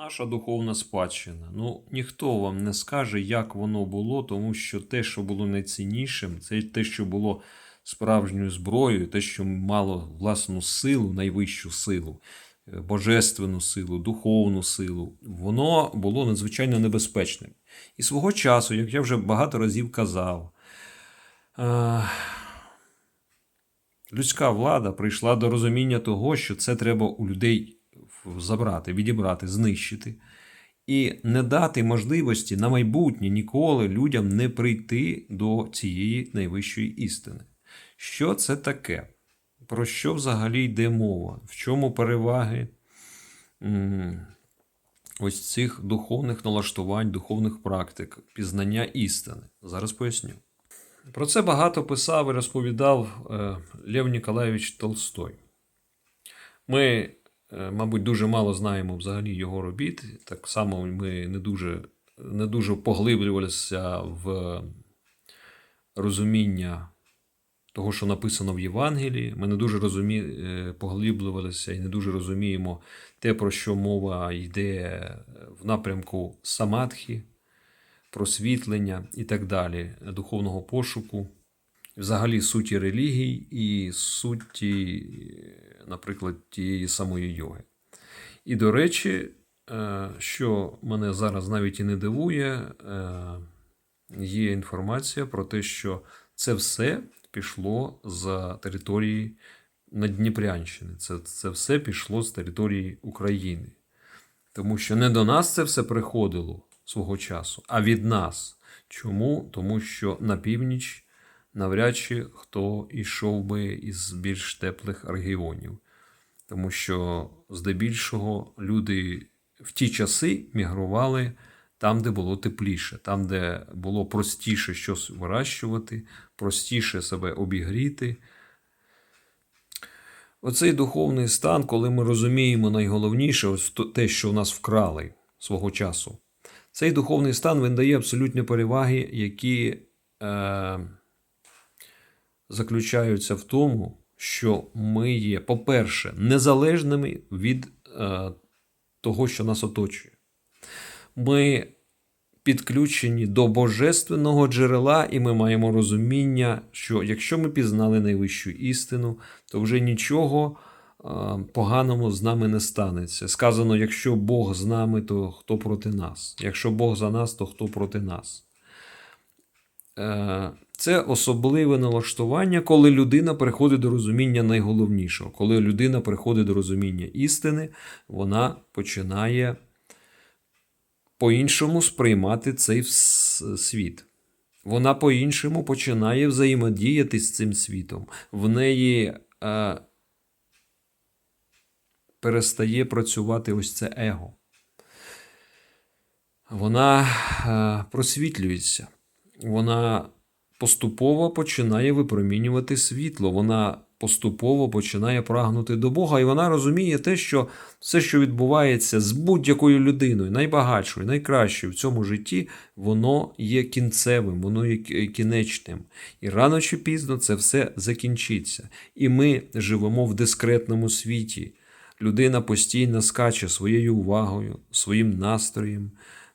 Наша духовна спадщина. Ну, ніхто вам не скаже, як воно було, тому що те, що було найціннішим, це те, що було справжньою зброєю, те, що мало власну силу, найвищу силу, е, божественну силу, духовну силу, воно було надзвичайно небезпечним. І свого часу, як я вже багато разів казав, е, людська влада прийшла до розуміння того, що це треба у людей забрати, відібрати, знищити. І не дати можливості на майбутнє ніколи людям не прийти до цієї найвищої істини. Що це таке? Про що взагалі йде мова? В чому переваги ось цих духовних налаштувань, духовних практик, пізнання істини? Зараз поясню. Про це багато писав і розповідав е, Лев Ніколаєвич Толстой. Ми, мабуть, дуже мало знаємо взагалі його робіт. Так само ми не дуже, не дуже поглиблювалися в розуміння того, що написано в Євангелії. Ми не дуже розумі... е, поглиблювалися і не дуже розуміємо те, про що мова йде в напрямку самадхи, просвітлення і так далі, духовного пошуку, взагалі суті релігій і суті, наприклад, тієї самої йоги. І, до речі, е, що мене зараз навіть і не дивує, е, є інформація про те, що це все пішло з території Надніпрянщини. Це, це все пішло з території України. Тому що не до нас це все приходило свого часу, а від нас. Чому? Тому що на північ навряд чи хто йшов би із більш теплих регіонів. Тому що здебільшого люди в ті часи мігрували там, де було тепліше, там, де було простіше щось вирощувати, простіше себе обігріти. Оцей духовний стан, коли ми розуміємо найголовніше, ось те, що в нас вкрали свого часу. Цей духовний стан він дає абсолютні переваги, які е, заключаються в тому, що ми є, по-перше, незалежними від е, того, що нас оточує. Ми підключені до божественного джерела, і ми маємо розуміння, що якщо ми пізнали найвищу істину, то вже нічого е, поганого з нами не станеться. Сказано: якщо Бог з нами, то хто проти нас? Якщо Бог за нас, то хто проти нас? Е, Це особливе налаштування, коли людина приходить до розуміння найголовнішого. Коли людина приходить до розуміння істини, вона починає по-іншому сприймати цей світ. Вона по-іншому починає взаємодіяти з цим світом. В неї е, перестає працювати ось це его. Вона е, просвітлюється. Вона поступово починає випромінювати світло. Вона поступово починає прагнути до Бога, і вона розуміє те, що все, що відбувається з будь-якою людиною, найбагатшою, найкращою в цьому житті, воно є кінцевим, воно є кінечним. І рано чи пізно це все закінчиться. І ми живемо в дискретному світі. Людина постійно скаче своєю увагою, своїм настроєм.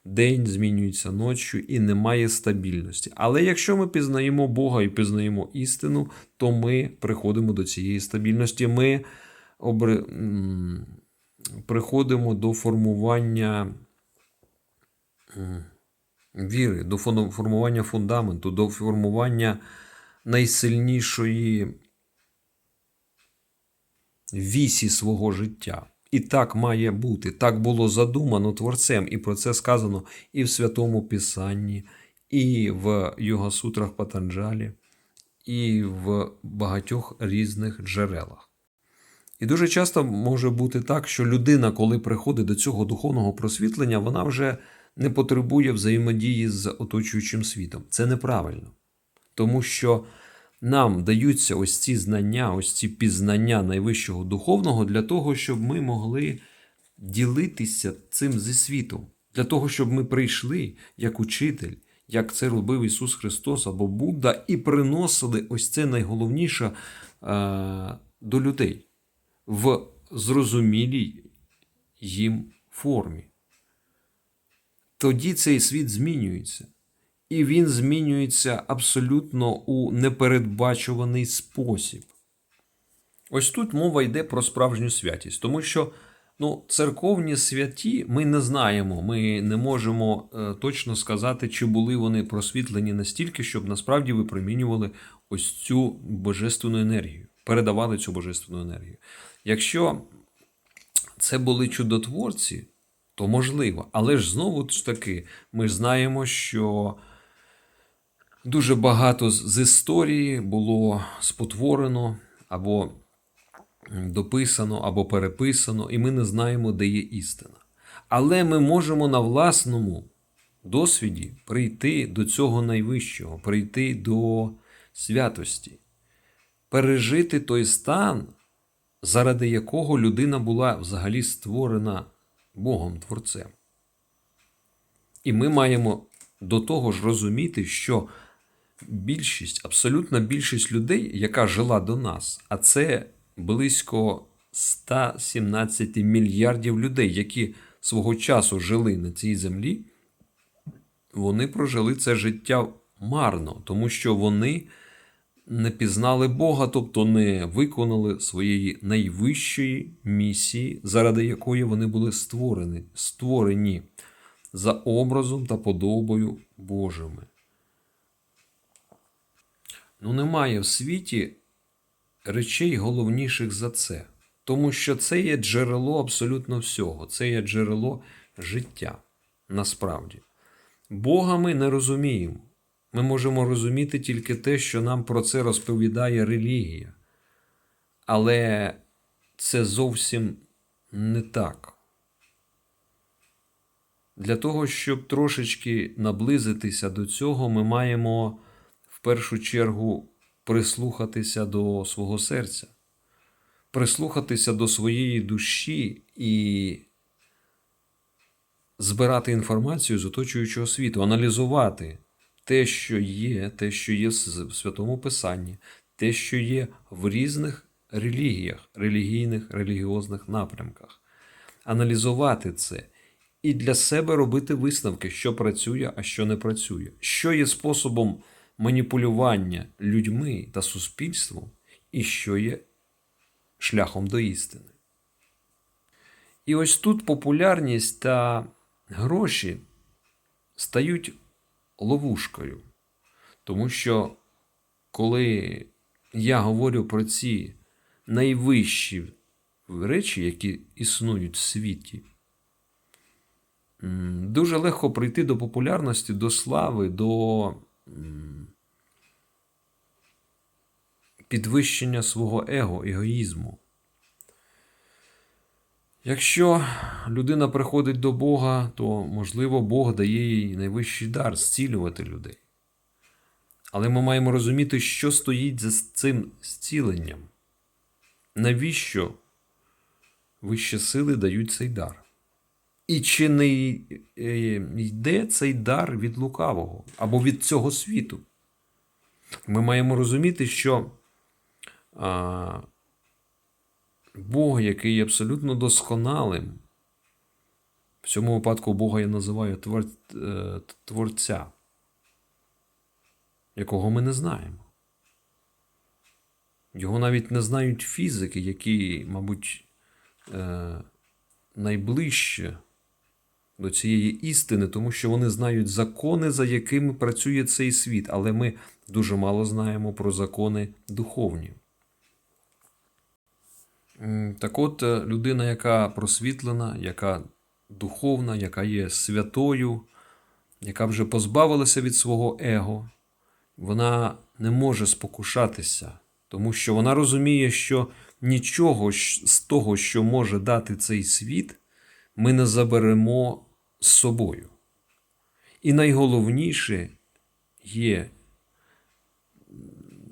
День змінюється ночі і немає стабільності. Але якщо ми пізнаємо Бога і пізнаємо істину, то ми приходимо до цієї стабільності. Ми обри... приходимо до формування віри, до формування фундаменту, до формування найсильнішої вісі свого життя. І так має бути. Так було задумано Творцем, і про це сказано і в Святому Писанні, і в Йогасутрах Патанджалі, і в багатьох різних джерелах. І дуже часто може бути так, що людина, коли приходить до цього духовного просвітлення, вона вже не потребує взаємодії з оточуючим світом. Це неправильно. Тому що нам даються ось ці знання, ось ці пізнання найвищого духовного для того, щоб ми могли ділитися цим зі світом, для того, щоб ми прийшли як учитель, як це робив Ісус Христос або Будда, і приносили ось це найголовніше е, до людей в зрозумілій їм формі. тоді цей світ змінюється. І він змінюється абсолютно у непередбачуваний спосіб. Ось тут мова йде про справжню святість, тому що ну, церковні святі ми не знаємо, ми не можемо е, точно сказати, чи були вони просвітлені настільки, щоб насправді випромінювали ось цю божественну енергію, передавали цю божественну енергію. Якщо це були чудотворці, то можливо. Але ж знову ж таки, ми знаємо, що дуже багато з історії було спотворено або дописано, або переписано, і ми не знаємо, де є істина. Але ми можемо на власному досвіді прийти до цього найвищого, прийти до святості, пережити той стан, заради якого людина була взагалі створена Богом Творцем. І ми маємо до того ж розуміти, що більшість, абсолютна більшість людей, яка жила до нас, а це близько 117 мільярдів людей, які свого часу жили на цій землі, вони прожили це життя марно, тому що вони не пізнали Бога, тобто не виконали своєї найвищої місії, заради якої вони були створені, створені за образом та подобою Божими. Ну, немає в світі речей головніших за це, тому що це є джерело абсолютно всього, це є джерело життя насправді. Бога ми не розуміємо. Ми можемо розуміти тільки те, що нам про це розповідає релігія. Але це зовсім не так. Для того, щоб трошечки наблизитися до цього, ми маємо першу чергу прислухатися до свого серця, прислухатися до своєї душі і збирати інформацію з оточуючого світу, аналізувати те, що є, те, що є в Святому Писанні, те, що є в різних релігіях, релігійних, релігіозних напрямках, аналізувати це і для себе робити висновки, що працює, а що не працює, що є способом маніпулювання людьми та суспільством, і що є шляхом до істини. І ось тут популярність та гроші стають ловушкою. Тому що, коли я говорю про ці найвищі речі, які існують в світі, дуже легко прийти до популярності, до слави, до підвищення свого его, егоїзму. Якщо людина приходить до Бога, то, можливо, Бог дає їй найвищий дар зцілювати людей. Але ми маємо розуміти, що стоїть за цим зціленням. Навіщо вищі сили дають цей дар? І чи не йде цей дар від лукавого або від цього світу? Ми маємо розуміти, що а, Бог, який є абсолютно досконалим. В цьому випадку Бога я називаю твор... Е, Творця, якого ми не знаємо. Його навіть не знають фізики, які, мабуть, е, найближче до цієї істини, тому що вони знають закони, за якими працює цей світ, але ми дуже мало знаємо про закони духовні. Так от, е, людина, яка просвітлена, яка духовна, яка є святою, яка вже позбавилася від свого его, вона не може спокушатися, тому що вона розуміє, що нічого з того, що може дати цей світ, ми не заберемо з собою. І найголовніше є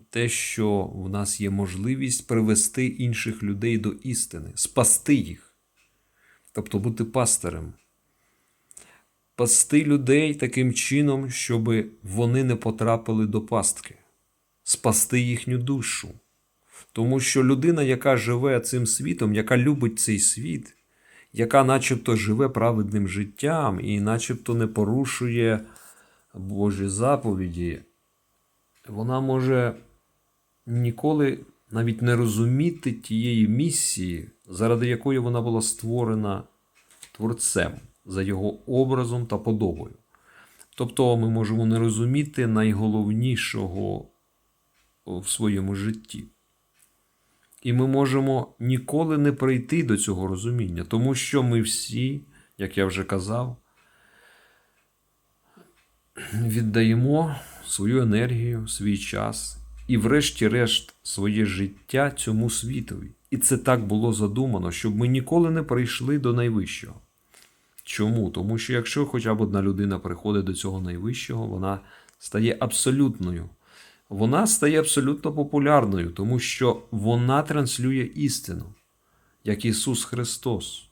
те, що в нас є можливість привести інших людей до істини, спасти їх, тобто бути пастирем, пасти людей таким чином, щоб вони не потрапили до пастки, спасти їхню душу. Тому що людина, яка живе цим світом, яка любить цей світ, яка начебто живе праведним життям і начебто не порушує Божі заповіді, вона може ніколи навіть не розуміти тієї місії, заради якої вона була створена Творцем за його образом та подобою. Тобто ми можемо не розуміти найголовнішого в своєму житті. І ми можемо ніколи не прийти до цього розуміння, тому що ми всі, як я вже казав, віддаємо свою енергію, свій час і, врешті-решт, своє життя цьому світові. І це так було задумано, щоб ми ніколи не прийшли до найвищого. Чому? Тому що якщо хоча б одна людина приходить до цього найвищого, вона стає абсолютною. Вона стає абсолютно популярною, тому що вона транслює істину, як Ісус Христос.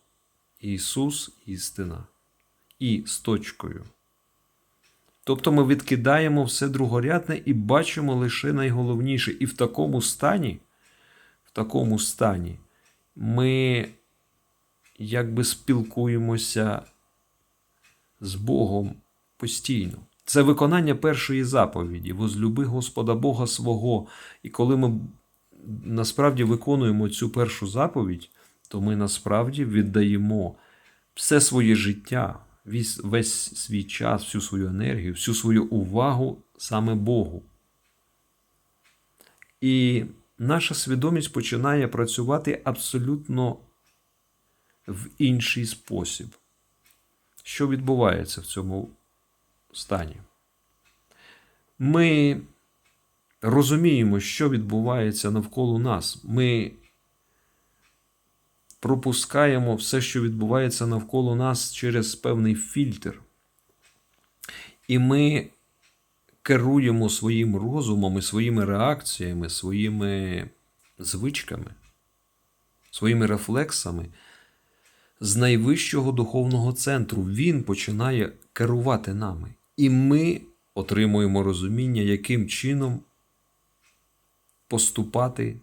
Ісус істина. І з точкою. Тобто ми відкидаємо все другорядне і бачимо лише найголовніше. І в такому стані, в такому стані ми якби спілкуємося з Богом постійно. Це виконання першої заповіді возлюби Господа Бога свого. І коли ми насправді виконуємо цю першу заповідь, то ми насправді віддаємо все своє життя, весь, свій час, всю свою енергію, всю свою увагу саме Богу. І наша свідомість починає працювати абсолютно в інший спосіб. Що відбувається в цьому стані? Ми розуміємо, що відбувається навколо нас. Ми пропускаємо все, що відбувається навколо нас через певний фільтр. І ми керуємо своїм розумом і своїми реакціями, своїми звичками, своїми рефлексами з найвищого духовного центру. Він починає керувати нами. І ми отримуємо розуміння, яким чином поступати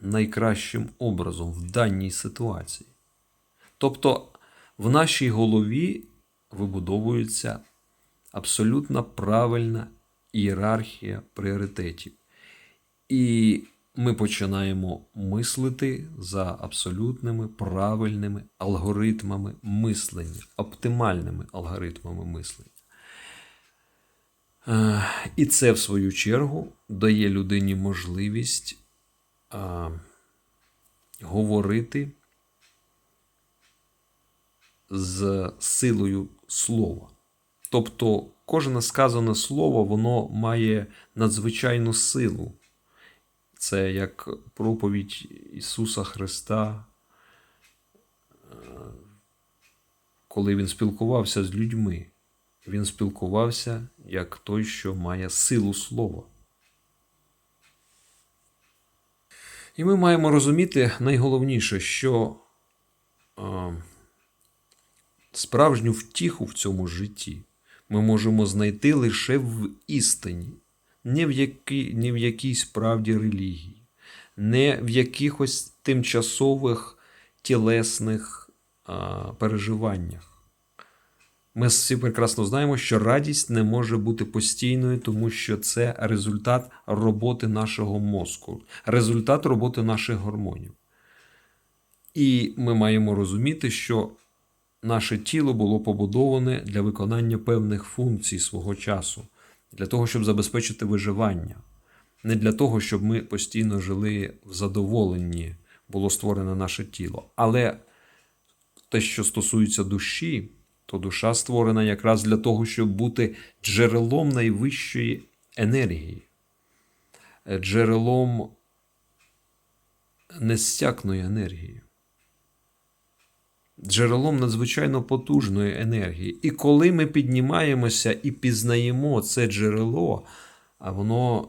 найкращим образом в даній ситуації. Тобто в нашій голові вибудовується абсолютно правильна ієрархія пріоритетів. І ми починаємо мислити за абсолютними правильними алгоритмами мислення, оптимальними алгоритмами мислення. Е, І це, в свою чергу, дає людині можливість а, говорити з силою слова. Тобто, кожне сказане слово воно має надзвичайну силу. Це як проповідь Ісуса Христа, е, коли Він спілкувався з людьми. Він спілкувався як той, що має силу слова. І ми маємо розуміти найголовніше, що е, справжню втіху в цьому житті ми можемо знайти лише в істині, не в, якій, не в якійсь правді релігії, не в якихось тимчасових тілесних е, переживаннях. Ми всі прекрасно знаємо, що радість не може бути постійною, тому що це результат роботи нашого мозку, результат роботи наших гормонів. І ми маємо розуміти, що наше тіло було побудоване для виконання певних функцій свого часу, для того, щоб забезпечити виживання, не для того, щоб ми постійно жили в задоволенні, було створене наше тіло. Але те, що стосується душі, то душа створена якраз для того, щоб бути джерелом найвищої енергії, джерелом нестякної енергії, джерелом надзвичайно потужної енергії. І коли ми піднімаємося і пізнаємо це джерело, а воно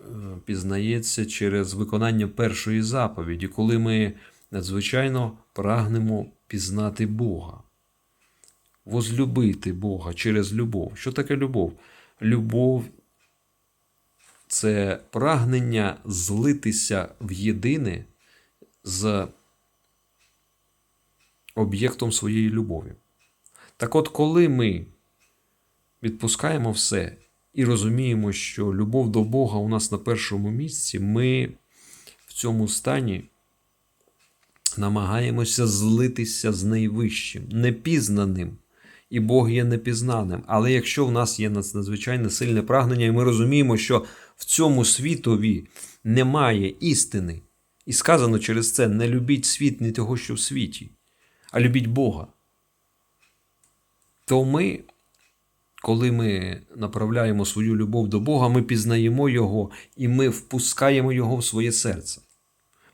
е, пізнається через виконання першої заповіді, коли ми надзвичайно прагнемо пізнати Бога возлюбити Бога через любов. Що таке любов? Любов це прагнення злитися в єдине з об'єктом своєї любові. Так от, коли ми відпускаємо все і розуміємо, що любов до Бога у нас на першому місці, ми в цьому стані намагаємося злитися з найвищим, непізнаним. І Бог є непізнаним. Але якщо в нас є надз- надзвичайно сильне прагнення, і ми розуміємо, що в цьому світові немає істини, і сказано через це: не любіть світ не того, що в світі, а любіть Бога. То ми, коли ми направляємо свою любов до Бога, ми пізнаємо Його і ми впускаємо Його в своє серце.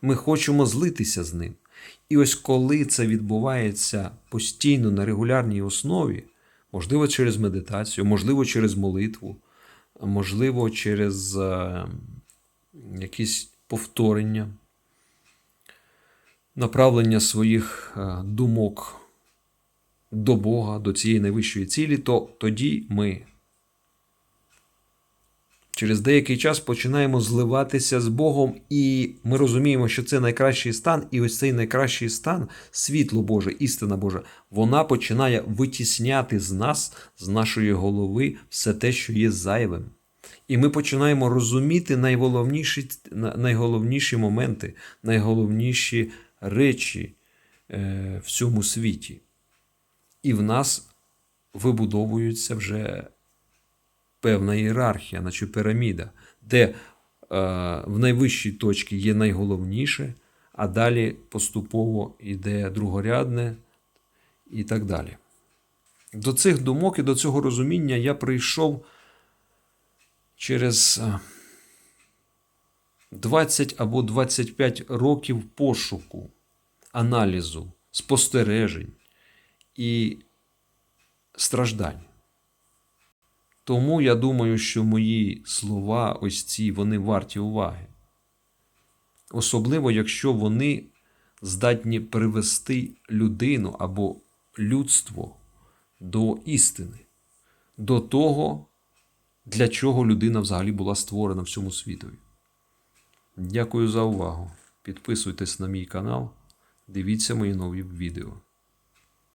Ми хочемо злитися з ним. І ось коли це відбувається постійно на регулярній основі, можливо, через медитацію, можливо, через молитву, можливо, через е, якісь повторення, направлення своїх е, думок до Бога, до цієї найвищої цілі, то тоді ми через деякий час починаємо зливатися з Богом, і ми розуміємо, що це найкращий стан, і ось цей найкращий стан, світло Боже, істина Божа, вона починає витісняти з нас, з нашої голови, все те, що є зайвим. І ми починаємо розуміти найголовніші, найголовніші моменти, найголовніші речі е, в цьому світі. І в нас вибудовується вже певна ієрархія, наче піраміда, де е, в найвищій точці є найголовніше, а далі поступово йде другорядне і так далі. До цих думок і до цього розуміння я прийшов через е, 20 або 25 років пошуку, аналізу, спостережень і страждань. Тому я думаю, що мої слова, ось ці, вони варті уваги. Особливо, якщо вони здатні привести людину або людство до істини, до того, для чого людина взагалі була створена в цьому світові. Дякую за увагу. Підписуйтесь на мій канал, дивіться мої нові відео.